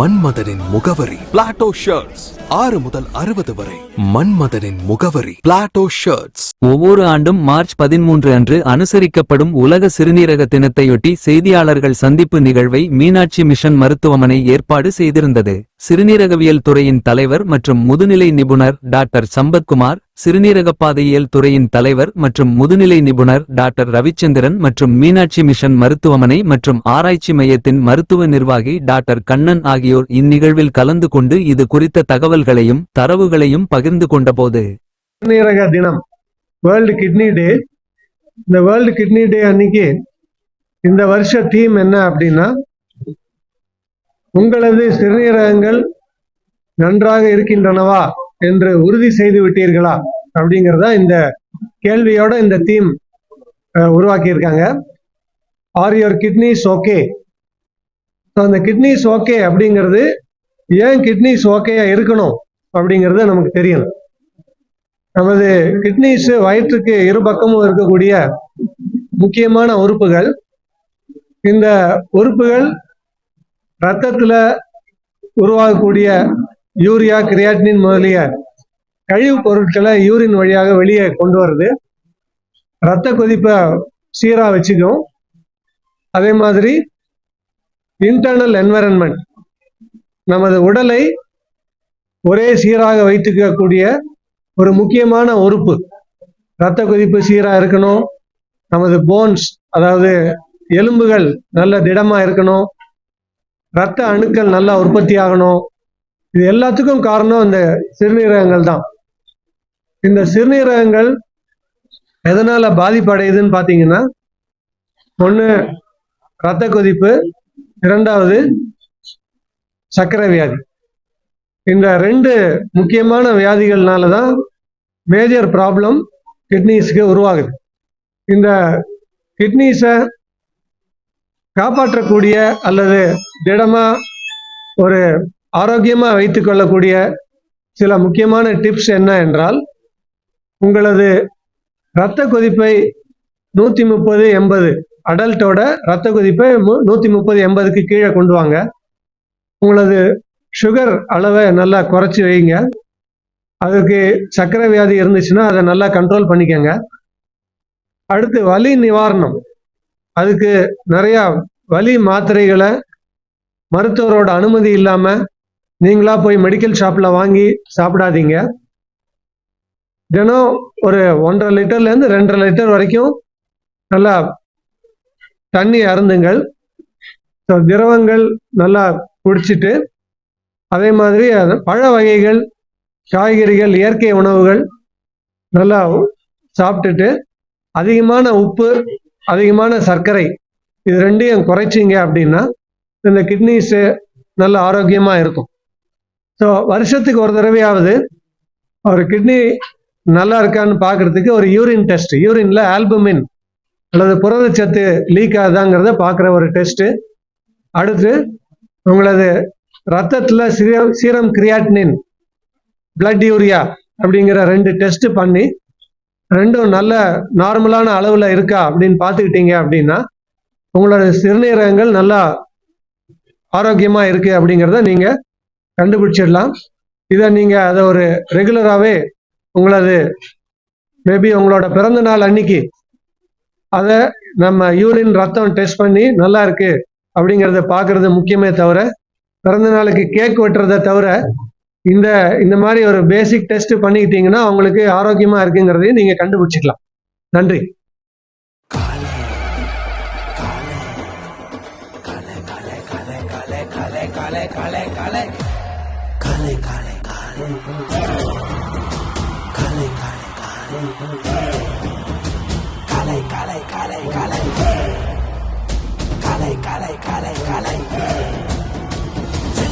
மன்மதனின் முகவரி. Plato shirts ஆறு முதல் அறுபது வரை. மன்மதனின் முகவரி. பிளாட்டோ ஷர்ட்ஸ் ஒவ்வொரு ஆண்டும் மார்ச் பதிமூன்று அன்று அனுசரிக்கப்படும் உலக சிறுநீரக தினத்தையொட்டி செய்தியாளர்கள் சந்திப்பு நிகழ்வை மீனாட்சி மிஷன் மருத்துவமனை ஏற்பாடு செய்திருந்தது. சிறுநீரகவியல் துறையின் தலைவர் மற்றும் முதுநிலை நிபுணர் டாக்டர் சம்பத்குமார் சிறுநீரக பாதையியல் துறையின் தலைவர் மற்றும் முதுநிலை நிபுணர் டாக்டர் ரவிச்சந்திரன் மற்றும் மீனாட்சி மிஷன் மருத்துவமனை மற்றும் ஆராய்ச்சி மையத்தின் மருத்துவ நிர்வாகி டாக்டர் கண்ணன் ஆகியோர் இந்நிகழ்வில் கலந்து கொண்டு இது குறித்த தகவல்களையும் தரவுகளையும் பகிர்ந்து கொண்டபோது. சிறுநீரக தினம் வேர்ல்டு கிட்னி டே இந்த வேர்ல்டு கிட்னி டே அன்னைக்கு இந்த வருஷ தீம் என்ன அப்படின்னா உங்களது சிறுநீரகங்கள் நன்றாக இருக்கின்றனவா என்று உறுதி செய்து விட்டீர்களா? அப்படிங்கிறதா இந்த கேள்வியோட இந்த தீம் உருவாக்கியிருக்காங்க. ஆர் யுவர் கிட்னிஸ் ஓகே அந்த கிட்னிஸ் ஓகே அப்படிங்கிறது ஏன் கிட்னிஸ் ஓகேயா இருக்கணும் அப்படிங்கிறது நமக்கு தெரியும். நமது கிட்னிஸ் வயிற்றுக்கு இரு பக்கமும் இருக்கக்கூடிய முக்கியமான உறுப்புகள். இந்த உறுப்புகள் ரத்தத்துல உருவாகக்கூடிய யூரியா கிரியாட்டினின் முதலிய கழிவுப் பொருட்களை யூரின் வழியாக வெளியே கொண்டு வருது. ரத்த கொதிப்பை சீராக வச்சுக்கும். அதே மாதிரி இன்டர்னல் என்வரன்மெண்ட் நமது உடலை ஒரே சீராக வைத்துக்கக்கூடிய ஒரு முக்கியமான உறுப்பு. இரத்த கொதிப்பு சீராக இருக்கணும். நமது போன்ஸ் அதாவது எலும்புகள் நல்ல திடமாக இருக்கணும். ரத்த அணுக்கள் நல்லா உற்பத்தி ஆகணும். இது எல்லாத்துக்கும் காரணம் இந்த சிறுநீரகங்கள் தான். இந்த சிறுநீரகங்கள் எதனால பாதிப்படையுதுன்னு பார்த்தீங்கன்னா ஒன்று ரத்த கொதிப்பு இரண்டாவது சர்க்கரை வியாதி. இந்த ரெண்டு முக்கியமான வியாதிகள்னால தான் மேஜர் ப்ராப்ளம் கிட்னிஸ்க்கு உருவாகுது. இந்த கிட்னிஸை காப்பாற்றக்கூடிய அல்லது திடமா ஒரு ஆரோக்கியமா வைத்துக் கொள்ளக்கூடிய சில முக்கியமான டிப்ஸ் என்ன என்றால் உங்களது இரத்த கொதிப்பை நூத்தி முப்பது எண்பது அடல்ட்டோட இரத்த கொதிப்பை நூத்தி முப்பது எண்பதுக்கு கீழே கொண்டு வாங்க. உங்களது சுகர் அளவை நல்லா குறைச்சி வைங்க. அதுக்கு சர்க்கரை வியாதி இருந்துச்சுன்னா அதை நல்லா கண்ட்ரோல் பண்ணிக்கோங்க. அடுத்து வலி நிவாரணம். அதுக்கு நிறைய வலி மாத்திரைகளை மருத்துவரோட அனுமதி இல்லாம நீங்களா போய் மெடிக்கல் ஷாப்ல வாங்கி சாப்பிடாதீங்க. தினம் ஒரு ஒன்றரை லிட்டர்ல இருந்து ரெண்டரை லிட்டர் வரைக்கும் நல்லா தண்ணி அருந்துங்கள். ஸோ திரவங்கள் நல்லா குடிச்சிட்டு அதே மாதிரி பழ வகைகள் காய்கறிகள் இயற்கை உணவுகள் நல்லா சாப்பிட்டுட்டு அதிகமான உப்பு அதிகமான சர்க்கரை. இது ரெண்டையும் குறைச்சிங்க அப்படின்னா இந்த கிட்னிஸு நல்ல ஆரோக்கியமாக இருக்கும். ஸோ வருஷத்துக்கு ஒரு தடவையாவது ஒரு கிட்னி நல்லா இருக்கான்னு பார்க்கறதுக்கு ஒரு யூரின் டெஸ்ட் யூரின்ல ஆல்புமின் அல்லது புரதச்சத்து லீக் ஆகுதாங்கிறத பார்க்குற ஒரு டெஸ்ட்டு அடுத்து உங்களது ரத்தத்தில் serum serum creatinine blood urea அப்படிங்கிற ரெண்டு டெஸ்ட் பண்ணி ரெண்டும் நல்ல நார்மலான அளவில் இருக்கா அப்படின்னு பார்த்துக்கிட்டீங்க அப்படின்னா உங்களோட சிறுநீரகங்கள் நல்லா ஆரோக்கியமாக இருக்குது அப்படிங்கிறத நீங்கள் கண்டுபிடிச்சிடலாம். இதை நீங்கள் அதை ஒரு ரெகுலராகவே உங்களது மேபி உங்களோட பிறந்த நாள் அன்னைக்கு அதை நம்ம யூரின் ரத்தம் டெஸ்ட் பண்ணி நல்லா இருக்கு அப்படிங்கிறத பார்க்குறது முக்கியமே தவிர பிறந்த நாளுக்கு கேக் வெட்டுறதை தவிர இந்த இந்த மாதிரி ஒரு பேசிக் டெஸ்ட் பண்ணிக்கிட்டீங்கன்னா உங்களுக்கு ஆரோக்கியமா இருக்குங்கிறதையும் நீங்க கண்டுபிடிச்சிக்கலாம். நன்றி.